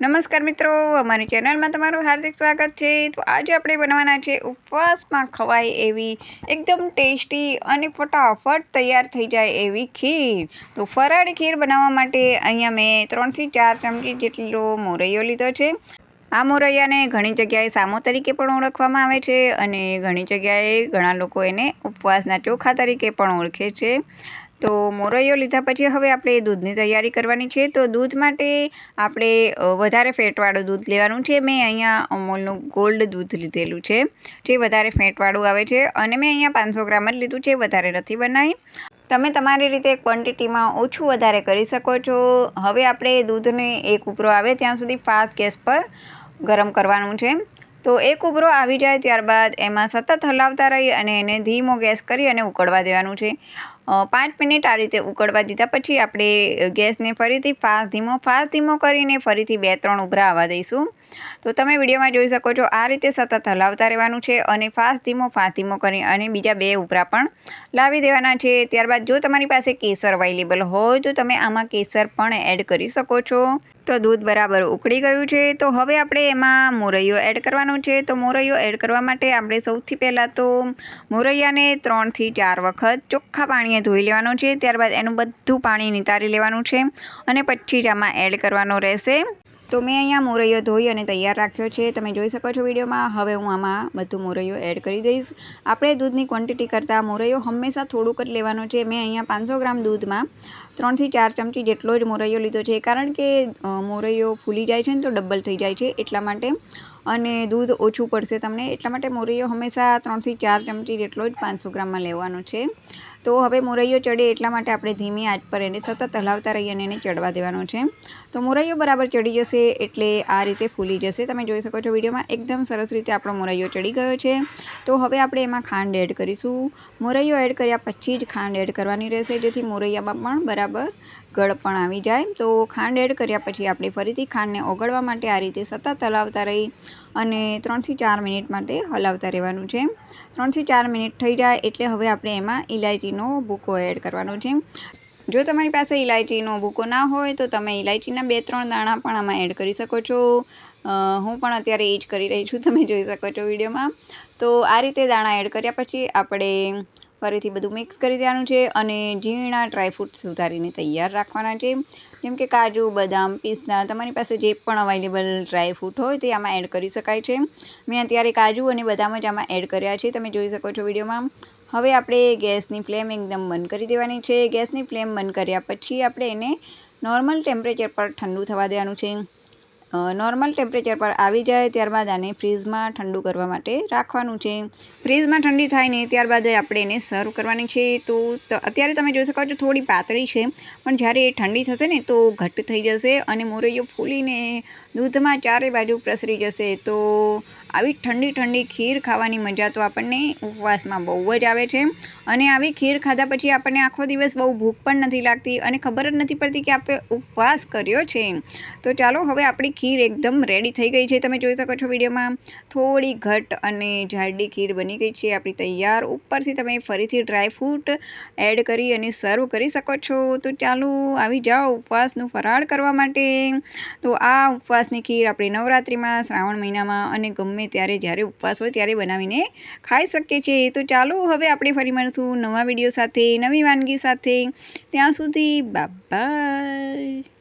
નમસ્કાર મિત્રો, અમારી ચેનલમાં તમારું હાર્દિક સ્વાગત છે. તો આજે આપણે બનાવવાના છે ઉપવાસમાં ખવાય એવી એકદમ ટેસ્ટી અને ફટાફટ તૈયાર થઈ જાય એવી ખીર. તો ફરાળી ખીર બનાવવા માટે અહીંયા મેં ત્રણથી ચાર ચમચી જેટલો મોરૈયો લીધો છે. આ મોરૈયાને ઘણી જગ્યાએ સામો તરીકે પણ ઓળખવામાં આવે છે અને ઘણી જગ્યાએ ઘણા લોકો એને ઉપવાસના ચોખા તરીકે પણ ઓળખે છે. તો મોરૈયો લીધા પછી હવે આપણે દૂધની તૈયારી કરવાની છે. તો દૂધ માટે આપણે વધારે ફેટવાળું દૂધ લેવાનું છે. મેં અહીંયા અમૂલનું ગોલ્ડ દૂધ લીધેલું છે, જે વધારે ફેટવાળું આવે છે. અને મેં અહીંયા પાંચસો ગ્રામ જ લીધું છે, વધારે નથી બનાવી. તમે તમારી રીતે ક્વોન્ટિટીમાં ઓછું વધારે કરી શકો છો. હવે આપણે દૂધને એક ઉપરો આવે ત્યાં સુધી ફાસ્ટ ગેસ પર ગરમ કરવાનું છે. તો એક ઉભરો આવી જાય ત્યારબાદ એમાં સતત હલાવતા રહી અને એને ધીમો ગેસ કરી અને ઉકળવા દેવાનું છે. પાંચ મિનિટ આ રીતે ઉકળવા દીધા. પછી આપણે ગેસને ફરીથી ફાસ્ટ ધીમો ફાસ્ટ ધીમો કરીને ફરીથી બે, ત્રણ ઉભરા આવવા દઈશું. તો તમે વિડીયોમાં જોઈ શકો છો, આ રીતે સતત હલાવતા રહેવાનું છે અને ફાસ્ટ ધીમો ફાસ્ટ ધીમો કરી અને બીજા બે ઉભરા પણ લાવી દેવાના છે. ત્યારબાદ જો તમારી પાસે કેસર અવેલેબલ હોય, તો તમે આમાં કેસર પણ એડ કરી શકો છો. તો દૂધ બરાબર ઉકળી ગયું છે. તો હવે આપણે એમાં મોરૈયો એડ કરવાનો છે. તો મોરૈયો એડ કરવા માટે આપણે સૌથી પહેલાં તો મોરૈયાને ત્રણથી ચાર વખત ચોખ્ખા પાણીએ ધોઈ લેવાનો છે. ત્યારબાદ એનું બધું પાણી નિતારી લેવાનું છે અને પછી જ આમાં એડ કરવાનો રહેશે. તો મેં અહીંયા મોરૈયો ધોઈ અને તૈયાર રાખ્યો છે. તમે જોઈ શકો છો વિડીયોમાં. હવે હું આમાં બધું મોરૈયો એડ કરી દઈશ. આપણે દૂધની ક્વોન્ટિટી કરતાં મોરૈયો હંમેશા થોડુંક જ લેવાનો છે. મેં અહીંયા પાંચસો ગ્રામ દૂધમાં ત્રણથી ચાર ચમચી જેટલો જ મોરૈયો લીધો છે. કારણ કે મોરૈયો ફૂલી જાય છે ને તો ડબલ થઈ જાય છે. એટલા માટે અને દૂધ ઓછું પડશે તમને. એટલા માટે મોરૈયો હંમેશા ત્રણથી ચાર ચમચી જેટલો જ પાંચસો ગ્રામમાં લેવાનો છે. તો હવે મોરૈયો ચડે એટલા માટે આપણે ધીમી આંચ પર એને સતત હલાવતા રહીએ અને એને ચડવા દેવાનો છે. તો મોરૈયો બરાબર ચડી જશે એટલે આ રીતે ફૂલી જશે. તમે જોઈ શકો છો વિડીયોમાં એકદમ સરસ રીતે આપણો મોરૈયો ચડી ગયો છે. તો હવે આપણે એમાં ખાંડ એડ કરીશું. મોરૈયો એડ કર્યા પછી જ ખાંડ એડ કરવાની રહેશે, જેથી મોરૈયામાં પણ બરાબર ગળપણ આવી જાય. તો ખાંડ એડ કર્યા પછી આપણે ફરીથી ખાંડને ઓગળવા માટે આ રીતે સતત હલાવતા રહી અને ત્રણથી ચાર મિનિટ માટે હલાવતા રહેવાનું છે. ત્રણથી ચાર મિનિટ થઈ જાય એટલે હવે આપણે એમાં ઇલાયચીનો ભૂકો એડ કરવાનો છે. જો તમારી પાસે ઇલાયચીનો ભૂકો ના હોય તો તમે ઇલાયચીના બે ત્રણ દાણા પણ આમાં એડ કરી શકો છો. હું પણ અત્યારે એ જ કરી રહી છું. તમે જોઈ શકો છો વિડીયોમાં. તો આ રીતે દાણા એડ કર્યા પછી આપણે ફરીથી બધું મિક્સ કરી દેવાનું છે અને ઝીણા ડ્રાયફ્રૂટ સુધારીને તૈયાર રાખવાના છે. જેમ કે કાજુ, બદામ, પિસ્તા, તમારી પાસે જે પણ અવેલેબલ ડ્રાયફ્રૂટ હોય તે આમાં એડ કરી શકાય છે. મેં અત્યારે કાજુ અને બદામ જ આમાં એડ કર્યા છે, તમે જોઈ શકો છો વિડીયોમાં. હવે આપણે ગેસની ફ્લેમ એકદમ બંધ કરી દેવાની છે. ગેસની ફ્લેમ બંધ કર્યા પછી આપણે એને નોર્મલ ટેમ્પરેચર પર ઠંડુ થવા દેવાનું છે. નોર્મલ ટેમ્પરેચર પર આવી જાય ત્યારબાદ આને ફ્રીઝમાં ઠંડુ કરવા માટે રાખવાનું છે. ફ્રીઝમાં ઠંડી થાય ને ત્યારબાદ આપણે એને સર્વ કરવાની છે. તો, અત્યારે તમે જોઈ શકો છો થોડી પાતળી છે, પણ જ્યારે એ ઠંડી થશે ને તો ઘટ્ટ થઈ જશે અને મોરૈયો ફૂલીને દૂધમાં ચારે બાજુ પ્રસરી જશે. તો આવી ઠંડી ઠંડી ખીર ખાવાની મજા તો આપણને ઉપવાસમાં બહુ જ આવે છે. અને આવી ખીર ખાધા પછી આપણને આખો દિવસ બહુ ભૂખ પણ નથી લાગતી અને ખબર જ નથી પડતી કે આપણે ઉપવાસ કર્યો છે. તો ચાલો હવે આપણી ખીર એકદમ રેડી થઈ ગઈ છે. તમે જોઈ શકો છો વિડીયોમાં થોડી ઘટ અને જાડી ખીર બની ગઈ છે. આપણી તૈયાર ઉપરથી તમે ફરીથી ડ્રાયફ્રૂટ એડ કરી અને સર્વ કરી શકો છો. તો ચાલો આવી જાઓ ઉપવાસનું ફરાળ કરવા માટે. તો આ ઉપવાસની ખીર આપણી નવરાત્રિમાં, શ્રાવણ મહિનામાં અને ગમે ત્યારે જ્યારે ઉપવાસ હોય ત્યારે બનાવીને ખાઈ શકીએ છીએ. તો ચાલો હવે આપણે ફરી મળશું નવા વીડિયો સાથે, નવી વાનગી સાથે. ત્યાં સુધી બાય